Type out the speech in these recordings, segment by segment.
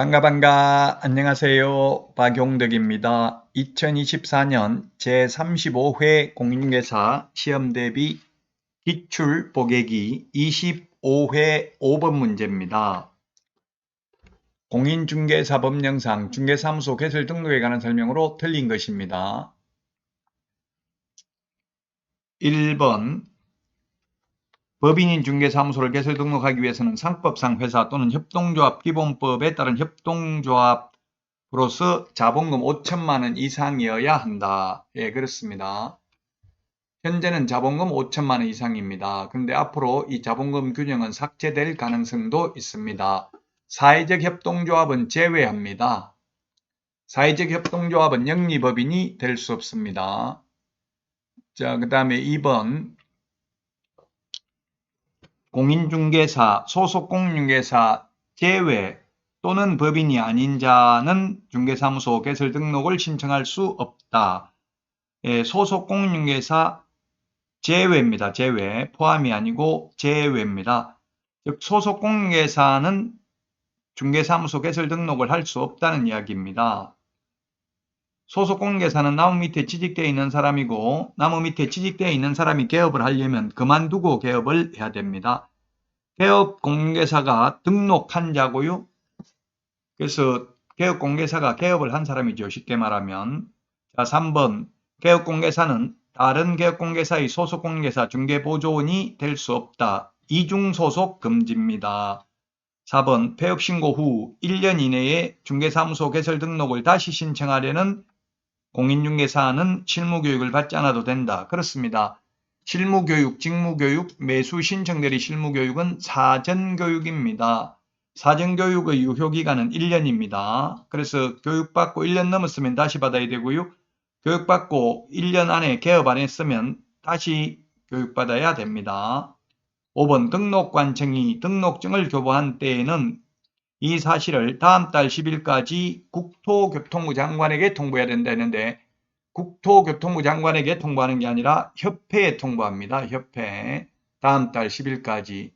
반가 반가 안녕하세요 박용덕입니다. 2024년 제35회 공인중개사 시험 대비 기출 보객이 25회 5번 문제입니다. 공인중개사 법령상 중개사무소 개설 등록에 관한 설명으로 틀린 것입니다. 1번 법인인 중개사무소를 개설 등록하기 위해서는 상법상 회사 또는 협동조합 기본법에 따른 협동조합으로서 자본금 5천만 원 이상이어야 한다. 예, 그렇습니다. 현재는 자본금 5천만 원 이상입니다. 그런데 앞으로 이 자본금 균형은 삭제될 가능성도 있습니다. 사회적 협동조합은 제외합니다. 사회적 협동조합은 영리법인이 될 수 없습니다. 자, 그 다음에 2번 공인중개사, 소속공인중개사 제외 또는 법인이 아닌 자는 중개사무소 개설 등록을 신청할 수 없다. 예, 소속공인중개사 제외입니다. 제외. 포함이 아니고 제외입니다. 즉 소속공인중개사는 중개사무소 개설 등록을 할 수 없다는 이야기입니다. 소속 공개사는 나무 밑에 취직되어 있는 사람이고 나무 밑에 취직되어 있는 사람이 개업을 하려면 그만두고 개업을 해야 됩니다. 개업 공개사가 등록한 자고요. 그래서 개업 공개사가 개업을 한 사람이죠. 쉽게 말하면 자 3번 개업 공개사는 다른 개업 공개사의 소속 공개사 중개보조원이 될 수 없다. 이중 소속 금지입니다. 4번 폐업 신고 후 1년 이내에 중개사무소 개설 등록을 다시 신청하려는 공인중개사는 실무교육을 받지 않아도 된다. 그렇습니다. 실무교육, 직무교육, 매수 신청대리 실무교육은 사전교육입니다. 사전교육의 유효기간은 1년입니다. 그래서 교육받고 1년 넘었으면 다시 받아야 되고요. 교육받고 1년 안에 개업 안 했으면 다시 교육받아야 됩니다. 5번 등록관청이 등록증을 교부한 때에는 이 사실을 다음 달 10일까지 국토교통부 장관에게 통보해야 된다 했는데 국토교통부 장관에게 통보하는 게 아니라 협회에 통보합니다. 협회. 다음 달 10일까지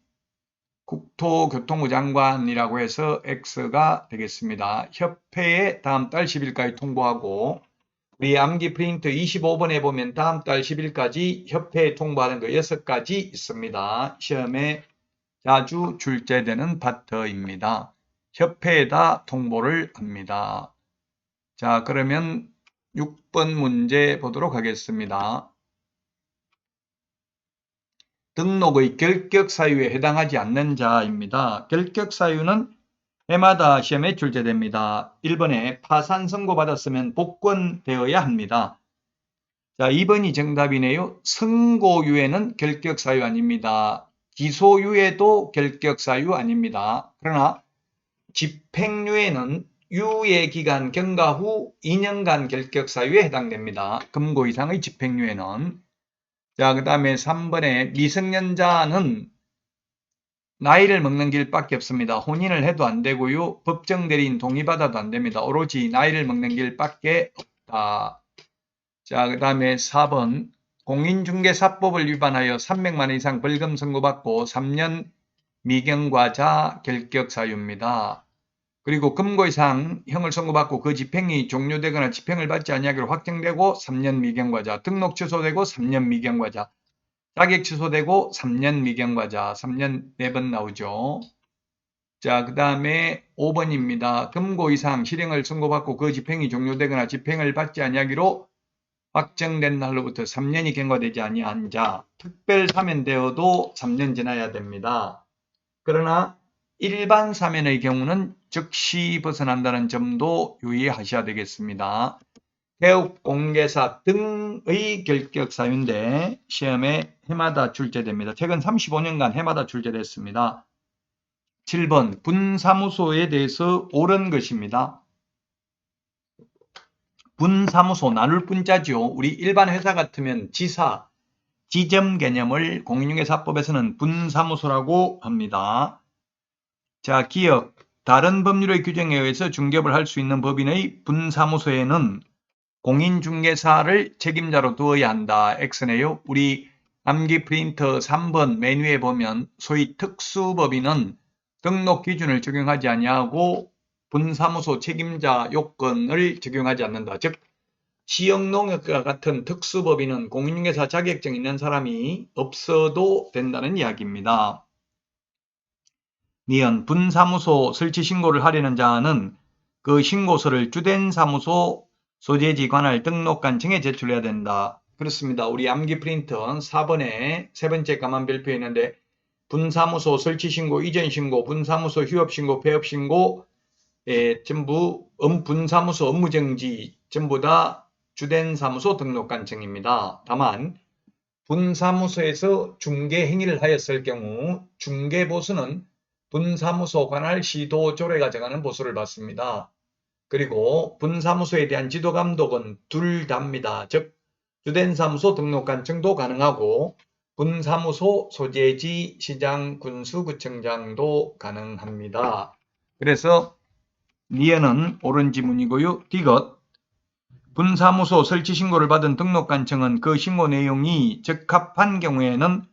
국토교통부 장관이라고 해서 X가 되겠습니다. 협회에 다음 달 10일까지 통보하고 우리 암기 프린트 25번에 보면 다음 달 10일까지 협회에 통보하는 거 6가지 있습니다. 시험에 자주 출제되는 파트입니다. 협회에다 통보를 합니다. 자, 그러면 6번 문제 보도록 하겠습니다. 등록의 결격 사유에 해당하지 않는 자입니다. 결격 사유는 해마다 시험에 출제됩니다. 1번에 파산 선고 받았으면 복권되어야 합니다. 자, 2번이 정답이네요. 선고유예는 결격 사유 아닙니다. 기소유예도 결격 사유 아닙니다. 그러나 집행유예는 유예 기간 경과 후 2년간 결격 사유에 해당됩니다. 금고 이상의 집행유예는 자, 그 다음에 3번에 미성년자는 나이를 먹는 길밖에 없습니다. 혼인을 해도 안 되고요. 법정 대리인 동의받아도 안 됩니다. 오로지 나이를 먹는 길밖에 없다. 자, 그 다음에 4번 공인중개사법을 위반하여 300만 원 이상 벌금 선고받고 3년 미경과자 결격 사유입니다. 그리고 금고 이상 형을 선고받고 그 집행이 종료되거나 집행을 받지 아니하기로 확정되고 3년 미경과자, 등록 취소되고 3년 미경과자, 자격 취소되고 3년 미경과자, 3년 4번 나오죠. 자, 그 다음에 5번입니다. 금고 이상 실행을 선고받고 그 집행이 종료되거나 집행을 받지 아니하기로 확정된 날로부터 3년이 경과되지 아니한 자, 특별 사면되어도 3년 지나야 됩니다. 그러나 일반 사면의 경우는 즉시 벗어난다는 점도 유의하셔야 되겠습니다. 개업 공개사 등의 결격 사유인데 시험에 해마다 출제됩니다. 최근 35년간 해마다 출제됐습니다. 7번 분사무소에 대해서 옳은 것입니다. 분사무소 나눌 분자죠. 우리 일반 회사 같으면 지사, 지점 개념을 공인중개사법에서는 분사무소라고 합니다. 자, 기억. 다른 법률의 규정에 의해서 중개업을 할 수 있는 법인의 분사무소에는 공인중개사를 책임자로 두어야 한다. X네요. 우리 암기 프린터 3번 메뉴에 보면 소위 특수법인은 등록 기준을 적용하지 아니하고 분사무소 책임자 요건을 적용하지 않는다. 즉 지역농협과 같은 특수법인은 공인중개사 자격증 있는 사람이 없어도 된다는 이야기입니다. 니은 분사무소 설치 신고를 하려는 자는 그 신고서를 주된 사무소 소재지 관할 등록관청에 제출해야 된다. 그렇습니다. 우리 암기 프린터 4번에 세 번째 가만 별표에 있는데 분사무소 설치 신고, 이전 신고, 분사무소 휴업 신고, 폐업 신고, 에, 전부 음, 분사무소 업무 정지 전부 다 주된 사무소 등록관청입니다. 다만 분사무소에서 중개 행위를 하였을 경우 중개보수는 분사무소 관할 시도 조례가 정하는 보수를 받습니다. 그리고 분사무소에 대한 지도 감독은 둘 다입니다. 즉 주된 사무소 등록관청도 가능하고 분사무소 소재지 시장 군수구청장도 가능합니다. 그래서 니은은 옳은 지문이고요. 디귿 분사무소 설치 신고를 받은 등록관청은 그 신고 내용이 적합한 경우에는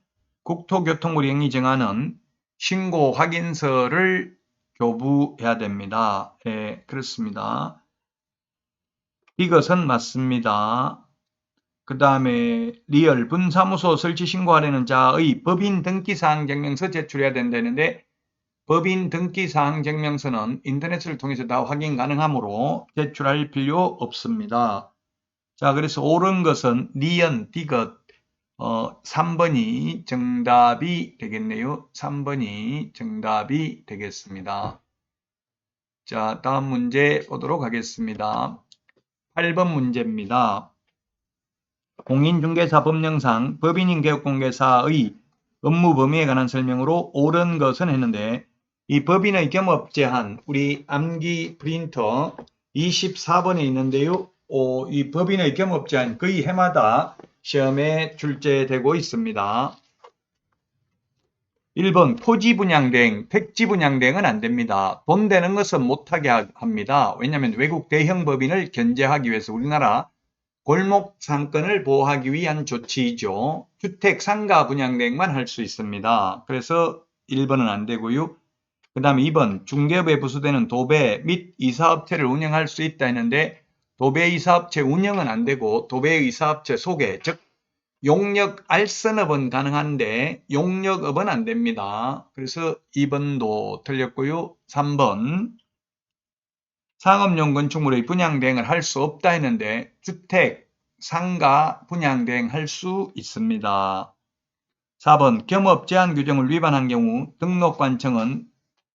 국토교통부령이 정하는 신고 확인서를 교부해야 됩니다. 예, 그렇습니다. 이것은 맞습니다. 그 다음에 리얼 분사무소 설치 신고하려는 자의 법인 등기사항 증명서 제출해야 된다는데 법인 등기사항 증명서는 인터넷을 통해서 다 확인 가능하므로 제출할 필요 없습니다. 자, 그래서 옳은 것은 니은, 디귿, 어, 3번이 정답이 되겠네요. 3번이 정답이 되겠습니다. 자, 다음 문제 보도록 하겠습니다. 8번 문제입니다. 공인중개사 법령상 법인인 개업공개사의 업무 범위에 관한 설명으로 옳은 것은 했는데 이 법인의 겸업 제한 우리 암기 프린터 24번에 있는데요. 어, 이 법인의 겸업 제한 거의 해마다 시험에 출제되고 있습니다. 1번 토지 분양대행, 택지 분양대행은 안 됩니다. 돈 되는 것은 못하게 하- 합니다. 왜냐하면 외국 대형 법인을 견제하기 위해서 우리나라 골목 상권을 보호하기 위한 조치이죠. 주택 상가 분양대행만 할 수 있습니다. 그래서 1번은 안 되고요. 그 다음에 2번 중개업에 부수되는 도배 및 이사업체를 운영할 수 있다 했는데 도배 이사업체 운영은 안 되고 도배 이사업체 소개 즉 용역 알선업은 가능한데 용역업은 안 됩니다. 그래서 2번도 틀렸고요. 3번 상업용 건축물의 분양 대행을 할 수 없다 했는데 주택, 상가 분양 대행 할 수 있습니다. 4번 겸업 제한 규정을 위반한 경우 등록관청은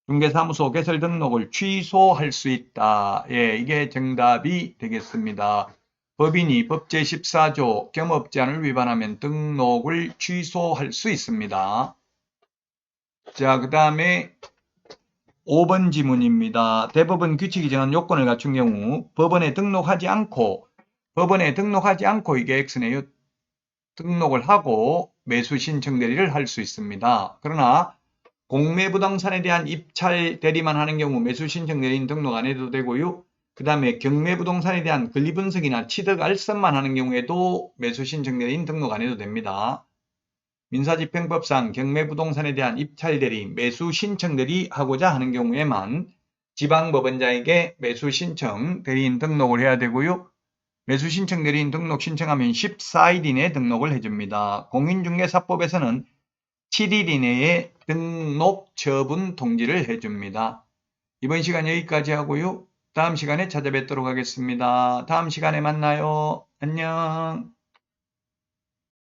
중개사무소 개설 등록을 취소할 수 있다. 예, 이게 정답이 되겠습니다. 법인이 법 제 14조 겸업 제한을 위반하면 등록을 취소할 수 있습니다. 자, 그 다음에 5번 지문입니다. 대법원 규칙이 정한 요건을 갖춘 경우 법원에 등록하지 않고 법원에 등록하지 않고 이게 X네요. 등록을 하고 매수 신청 대리를 할 수 있습니다. 그러나 공매 부동산에 대한 입찰 대리만 하는 경우 매수 신청 대리인 등록 안 해도 되고요. 그 다음에 경매 부동산에 대한 권리 분석이나 취득 알선만 하는 경우에도 매수 신청 대리인 등록 안 해도 됩니다. 민사집행법상 경매 부동산에 대한 입찰 대리, 매수 신청 대리 하고자 하는 경우에만 지방법원장에게 매수 신청 대리인 등록을 해야 되고요. 매수 신청 대리인 등록 신청하면 14일 이내에 등록을 해줍니다. 공인중개사법에서는 7일 이내에 등록 처분 통지를 해줍니다. 이번 시간 여기까지 하고요. 다음 시간에 찾아뵙도록 하겠습니다. 다음 시간에 만나요. 안녕.